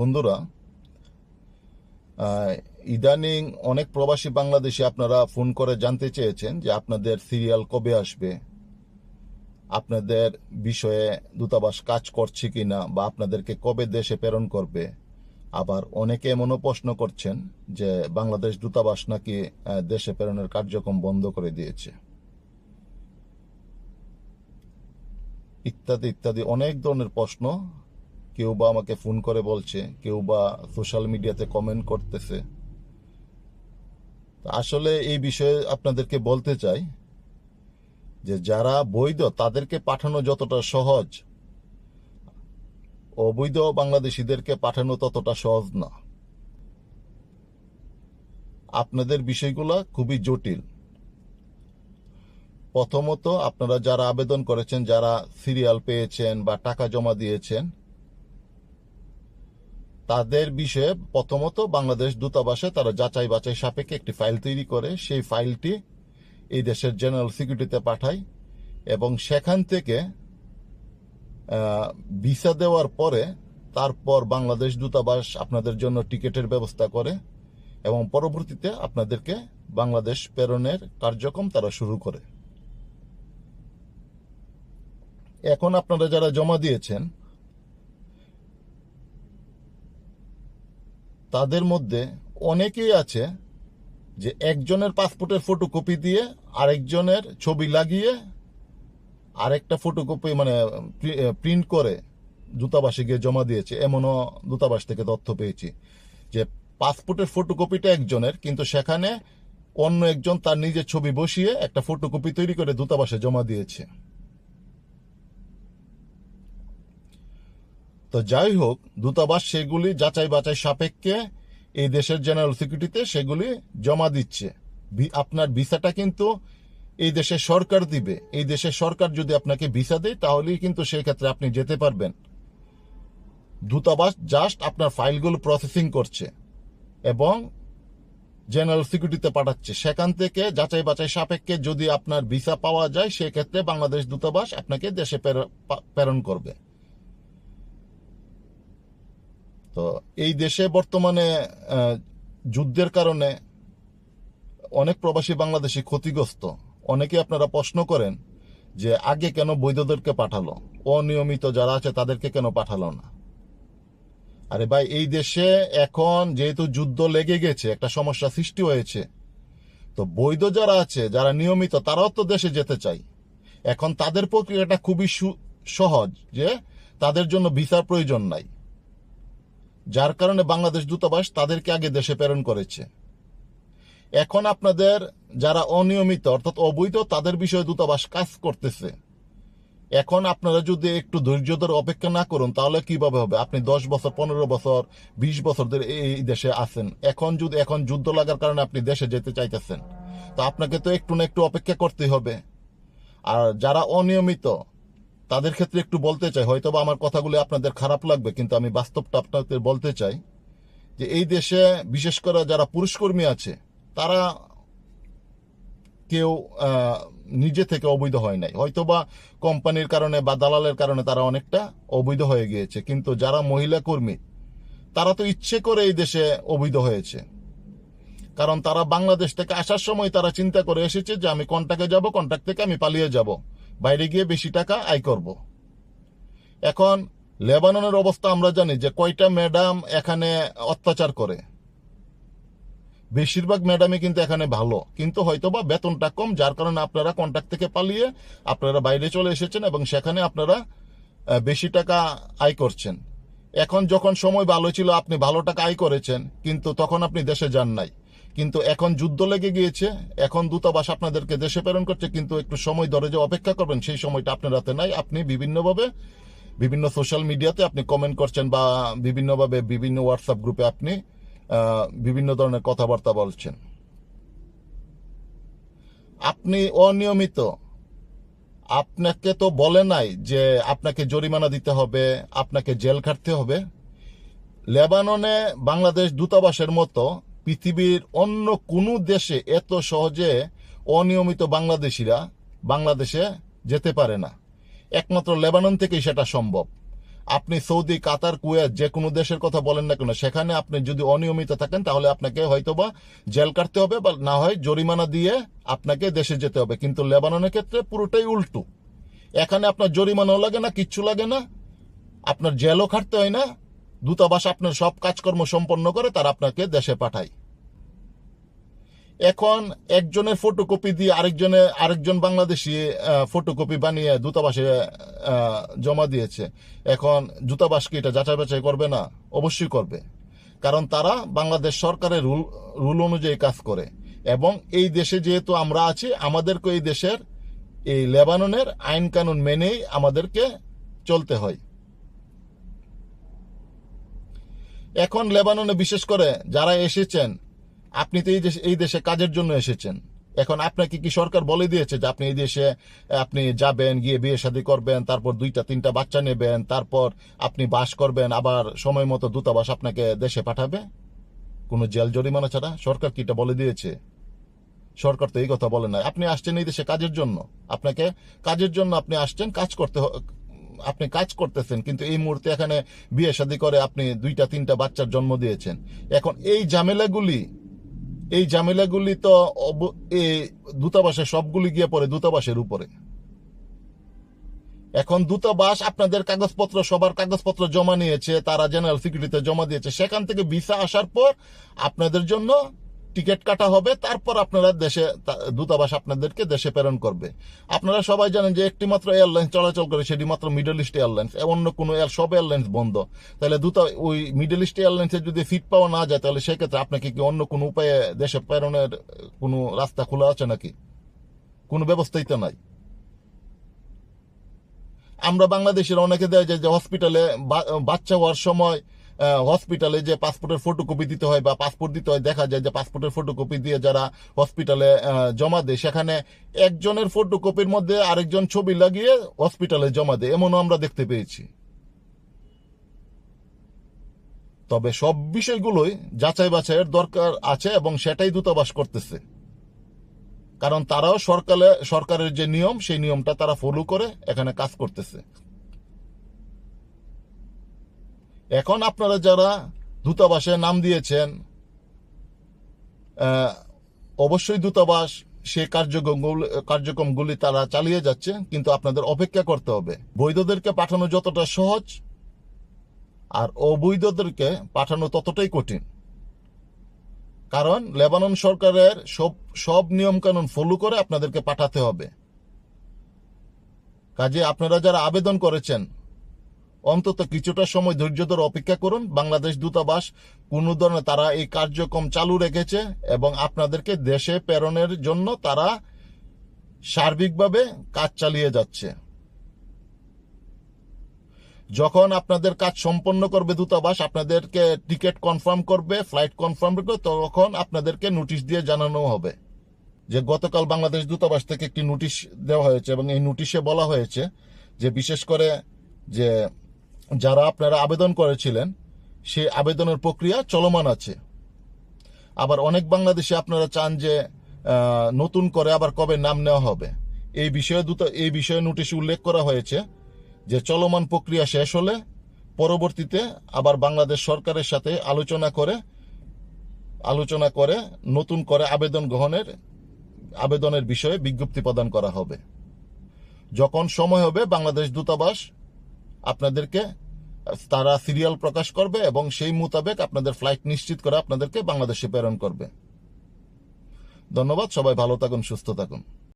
বন্ধুরা ইদানিং অনেক প্রবাসী বাংলাদেশি আপনারা ফোন করে জানতে চেয়েছেন যে আপনাদের সিরিয়াল কবে আসবে, আপনাদের বিষয়ে দূতাবাস কাজ করছে কিনা বা আপনাদেরকে কবে দেশে প্রেরণ করবে। আবার অনেকে এমনও প্রশ্ন করছেন যে বাংলাদেশ দূতাবাস নাকি দেশে প্রেরণের কার্যক্রম বন্ধ করে দিয়েছে। ইত্যাদি ইত্যাদি অনেক ধরনের প্রশ্ন কেউ বা আমাকে ফোন করে বলছে, কেউ বা সোশ্যাল মিডিয়াতে কমেন্ট করতেছে। আসলে এই বিষয়ে আপনাদেরকে বলতে চাই যে যারা বৈধ তাদেরকে পাঠানো যতটা সহজ, অবৈধ বাংলাদেশিদেরকে পাঠানো ততটা সহজ না। আপনাদের বিষয়গুলো খুবই জটিল। প্রথমত আপনারা যারা আবেদন করেছেন, যারা সিরিয়াল পেয়েছেন বা টাকা জমা দিয়েছেন তাদের বিষয়ে প্রথমত বাংলাদেশ দূতাবাসে তারা যাচাই বাছাই সাপেক্ষে একটি ফাইল তৈরি করে। সেই ফাইলটি এই দেশের জেনারেল সিকিউরিটিতে পাঠায় এবং সেখান থেকে ভিসা দেওয়ার পরে তারপর বাংলাদেশ দূতাবাস আপনাদের জন্য টিকিটের ব্যবস্থা করে এবং পরবর্তীতে আপনাদেরকে বাংলাদেশ প্রেরণের কার্যক্রম তারা শুরু করে। এখন আপনারা যারা জমা দিয়েছেন তাদের মধ্যে অনেকেই আছে যে একজনের পাসপোর্টের ফটোকপি দিয়ে আরেকজনের ছবি লাগিয়ে আরেকটা ফটোকপি মানে প্রিন্ট করে দূতাবাসে গিয়ে জমা দিয়েছে। এমনও দূতাবাস থেকে তথ্য পেয়েছি যে পাসপোর্টের ফটোকপিটা একজনের, কিন্তু সেখানে অন্য একজন তার নিজের ছবি বসিয়ে একটা ফটোকপি তৈরি করে দূতাবাসে জমা দিয়েছে। তো যাই হোক, দূতাবাস সেগুলি যাচাই বাছাই সাপেক্ষে এই দেশের জেনারেল সিকিউরিটিতে সেগুলি জমা দিচ্ছে। আপনার ভিসাটা কিন্তু এই দেশের সরকার দিবে। এই দেশের সরকার যদি আপনাকে ভিসা দেয়, তাহলেই কিন্তু সেই ক্ষেত্রে আপনি যেতে পারবেন। দূতাবাস জাস্ট আপনার ফাইলগুলো প্রসেসিং করছে এবং জেনারেল সিকিউরিটিতে পাঠাচ্ছে। সেখান থেকে যাচাই বাছাই সাপেক্ষে যদি আপনার ভিসা পাওয়া যায়, সেক্ষেত্রে বাংলাদেশ দূতাবাস আপনাকে দেশে প্রের- প্রেরণ করবে। তো এই দেশে বর্তমানে যুদ্ধের কারণে অনেক প্রবাসী বাংলাদেশি ক্ষতিগ্রস্ত। অনেকে আপনারা প্রশ্ন করেন যে আগে কেন বৈধদেরকে পাঠালো? অনিয়মিত যারা আছে তাদেরকে কেন পাঠালো না? আরে ভাই, এই দেশে এখন যেহেতু যুদ্ধ লেগে গেছে, একটা সমস্যা সৃষ্টি হয়েছে, তো বৈধ যারা আছে, যারা নিয়মিত, তারাও তো দেশে যেতে চাই। এখন তাদের প্রক্রিয়াটা খুবই সহজ যে তাদের জন্য ভিসার প্রয়োজন নাই। যার কারণে বাংলাদেশ দূতাবাস তাদেরকে আগে দেশে প্রেরণ করেছে। এখন আপনাদের যারা অনিয়মিত অর্থাৎ অবৈধ, তাদের বিষয়ে দূতাবাস কাজ করতেছে। এখন আপনারা যদি একটু ধৈর্য ধরে অপেক্ষা না করুন, তাহলে কীভাবে হবে? আপনি দশ বছর, পনেরো বছর, বিশ বছর ধরে এই দেশে আছেন। এখন যদি, এখন যুদ্ধ লাগার কারণে আপনি দেশে যেতে চাইতেছেন, তো আপনাকে তো একটু না একটু অপেক্ষা করতে হবে। আর যারা অনিয়মিত তাদের ক্ষেত্রে একটু বলতে চাই হয়তো বা আমার কথাগুলি আপনাদের খারাপ লাগবে, কিন্তু আমি বাস্তবটা আপনাদের বলতে চাই যে এই দেশে বিশেষ করে যারা পুরুষকর্মী আছে, তারা কেউ নিজে থেকে অবৈধ হয় নাই। হয়তো বা কোম্পানির কারণে বা দালালের কারণে তারা অনেকটা অবৈধ হয়ে গিয়েছে, কিন্তু যারা মহিলা কর্মী, তারা তো ইচ্ছে করে এই দেশে অবৈধ হয়েছে। কারণ তারা বাংলাদেশ থেকে আসার সময় তারা চিন্তা করে এসেছে যে আমি কন্টাক্টে যাব কন্ট্রাক্ট থেকে আমি পালিয়ে যাব। বাইরে গিয়ে বেশি টাকা আয় করব। এখন লেবাননের অবস্থা আমরা জানি যে কয়টা ম্যাডাম এখানে অত্যাচার করে। বেশিরভাগ ম্যাডামই কিন্তু এখানে ভালো, কিন্তু হয়তো বা বেতনটা কম, যার কারণে আপনারা কন্ট্রাক্ট থেকে পালিয়ে আপনারা বাইরে চলে এসেছেন এবং সেখানে আপনারা বেশি টাকা আয় করছেন। এখন যখন সময় ভালো ছিল, আপনি ভালো টাকা আয় করেছেন, কিন্তু তখন আপনি দেশে যান নাই। কিন্তু এখন যুদ্ধ লেগে গিয়েছে, এখন দূতাবাস আপনাদেরকে দেশে প্রেরণ করছে, কিন্তু একটু সময় ধরে যে অপেক্ষা করবেন, সেই সময়টা আপনার হাতে নাই। আপনি বিভিন্নভাবে, বিভিন্ন সোশ্যাল মিডিয়াতে আপনি কমেন্ট করছেন বা বিভিন্নভাবে বিভিন্ন হোয়াটসঅ্যাপ গ্রুপে আপনি বিভিন্ন ধরনের কথাবার্তা বলছেন। আপনি অনিয়মিত। আপনাকে তো বলে নাই যে আপনাকে জরিমানা দিতে হবে, আপনাকে জেল খাটতে হবে। লেবাননে বাংলাদেশ দূতাবাসের মতো পৃথিবীর অন্য কোনো দেশে এত সহজে অনিয়মিত বাংলাদেশিরা বাংলাদেশে যেতে পারে না। একমাত্র লেবানন থেকেই সেটা সম্ভব। আপনি সৌদি, কাতার, কুয়েত যে কোনো দেশের কথা বলেন না কেন, সেখানে আপনি যদি অনিয়মিত থাকেন, তাহলে আপনাকে হয়তোবা জেল কাটতে হবে বা না হয় জরিমানা দিয়ে আপনাকে দেশে যেতে হবে। কিন্তু লেবাননের ক্ষেত্রে পুরোটাই উল্টো। এখানে আপনার জরিমানাও লাগে না, কিচ্ছু লাগে না। আপনার জেলও খাটতে হয় না দূতাবাস আপনার সব কাজকর্ম সম্পন্ন করে, তারা আপনাকে দেশে পাঠায়। এখন একজনের ফটোকপি দিয়ে আরেকজনে, আরেকজন বাংলাদেশি ফটোকপি বানিয়ে দূতাবাসে জমা দিয়েছে। এখন দূতাবাস কি এটা যাচাই বাছাই করবে না? অবশ্যই করবে। কারণ তারা বাংলাদেশ সরকারের রুল রুল অনুযায়ী কাজ করে। এবং এই দেশে যেহেতু আমরা আছি, আমাদেরকে এই দেশের, এই লেবাননের আইন কানুন মেনেই আমাদেরকে চলতে হয়। এখন লেবাননে বিশেষ করে যারা এসেছেন, আপনি তো এই দেশে এই দেশে কাজের জন্য এসেছেন। এখন আপনাকে কি সরকার বলে দিয়েছে যে আপনি এই দেশে, আপনি যাবেন, গিয়ে বিয়ে শাদী করবেন, তারপর দুইটা, তিনটা বাচ্চা নেবেন, তারপর আপনি বাস করবেন, আবার সময় মতো দূতাবাস আপনাকে দেশে পাঠাবে? কোনো জেল জরিমানা ছাড়া? সরকার কি এটা বলে দিয়েছে? সরকার তো এই কথা বলে না আপনি আসছেন এই দেশে কাজের জন্য। আপনাকে কাজের জন্য আপনি আসছেন, কাজ করতে আপনি কাজ করতেছেন, কিন্তু এই মুহূর্তে এখানে বিয়ে শাদী করে আপনি দুইটা, তিনটা বাচ্চার জন্ম দিয়েছেন। এখন এই ঝামেলাগুলি এই ঝামেলাগুলি তো এই দূতাবাসে সবগুলি গিয়ে পড়ে দূতাবাসের উপরে। এখন দূতাবাস আপনাদের কাগজপত্র, সবার কাগজপত্র জমা নিয়েছে, তারা জেনারেল সিকিউরিটিতে জমা দিয়েছে। সেখান থেকে ভিসা আসার পর আপনাদের জন্য টিকিট কাটা হবে, তারপর আপনারা দেশে দূতাবাস আপনাদেরকে দেশে প্রেরণ করবে। আপনারা সবাই জানেন যে একটি মাত্র এয়ারলাইন্স চলাচল করে সেটি মাত্র মিডল ইস্ট এয়ারলাইন্স অন্য কোনো এয়ার, সব এয়ারলাইন্স বন্ধ। তাহলে দূতা, ওই মিডল ইস্ট এয়ারলাইন্সে যদি সিট পাওয়া না যায়, তাহলে সেক্ষেত্রে আপনাকে কি অন্য কোনো উপায়ে দেশে প্রেরণের কোনো রাস্তা খোলা আছে নাকি? কোনো ব্যবস্থাই তো নাই। আমরা বাংলাদেশের অনেকে দেয় যে হসপিটালে বাচ্চা হওয়ার সময় হসপিটালে যে পাসপোর্টের ফটোকপি দিতে হয় বা পাসপোর্ট দিতে হয়, দেখা যায় যে পাসপোর্টের ফটোকপি দিয়ে যারা হসপিটালে জমা দেয়, সেখানে একজনের ফটোকপির মধ্যে আরেকজন ছবি লাগিয়ে হসপিটালে জমা দেয়, এমনও আমরা দেখতে পেয়েছি। তবে সব বিষয়গুলোই যাচাই বাছাইয়ের দরকার আছে এবং সেটাই দূতাবাস করতেছে। কারণ তারাও সরকারে সরকারের যে নিয়ম, সেই নিয়মটা তারা ফলো করে, এখানে কাজ করতেছে। এখন আপনারা যারা দূতাবাসে নাম দিয়েছেন অবশ্যই দূতাবাস সেই কার্যক্রমগুলি কার্যক্রমগুলি তারা চালিয়ে যাচ্ছে, কিন্তু আপনাদের অপেক্ষা করতে হবে। বৈধদেরকে পাঠানো যতটা সহজ, আর অবৈধদেরকে পাঠানো ততটাই কঠিন। কারণ লেবানন সরকারের সব সব নিয়ম কানুন ফলো করে আপনাদেরকে পাঠাতে হবে। কাজে আপনারা যারা আবেদন করেছেন অন্তত কিছুটা সময় ধৈর্য ধরে অপেক্ষা করুন। বাংলাদেশ দূতাবাস, কোন ধরনের তারা এই কার্যক্রম চালু রেখেছে এবং আপনাদেরকে দেশে প্রেরণের জন্য তারা সার্বিকভাবে কাজ চালিয়ে যাচ্ছে। যখন আপনাদের কাজ সম্পন্ন করবে দূতাবাস, আপনাদেরকে টিকিট কনফার্ম করবে, ফ্লাইট কনফার্ম করবে, তখন আপনাদেরকে নোটিশ দিয়ে জানানো হবে যে গতকাল বাংলাদেশ দূতাবাস থেকে একটি নোটিশ দেওয়া হয়েছে এবং এই নোটিশে বলা হয়েছে যে বিশেষ করে যে যারা আপনারা আবেদন করেছিলেন, সেই আবেদনের প্রক্রিয়া চলমান আছে। আবার অনেক বাংলাদেশে আপনারা চান যে নতুন করে আবার কবে নাম নেওয়া হবে। এই বিষয়ে দুটো, এই বিষয়ে নোটিশে উল্লেখ করা হয়েছে যে, চলমান প্রক্রিয়া শেষ হলে পরবর্তীতে আবার বাংলাদেশ সরকারের সাথে আলোচনা করে আলোচনা করে নতুন করে আবেদন গ্রহণের, আবেদনের বিষয়ে বিজ্ঞপ্তি প্রদান করা হবে। যখন সময় হবে, বাংলাদেশ দূতাবাস আপনাদেরকে তারা সিরিয়াল প্রকাশ করবে এবং সেই মোতাবেক আপনাদের ফ্লাইট নিশ্চিত করে আপনাদেরকে বাংলাদেশে প্রেরণ করবে। ধন্যবাদ, সবাই ভালো থাকুন, সুস্থ থাকুন।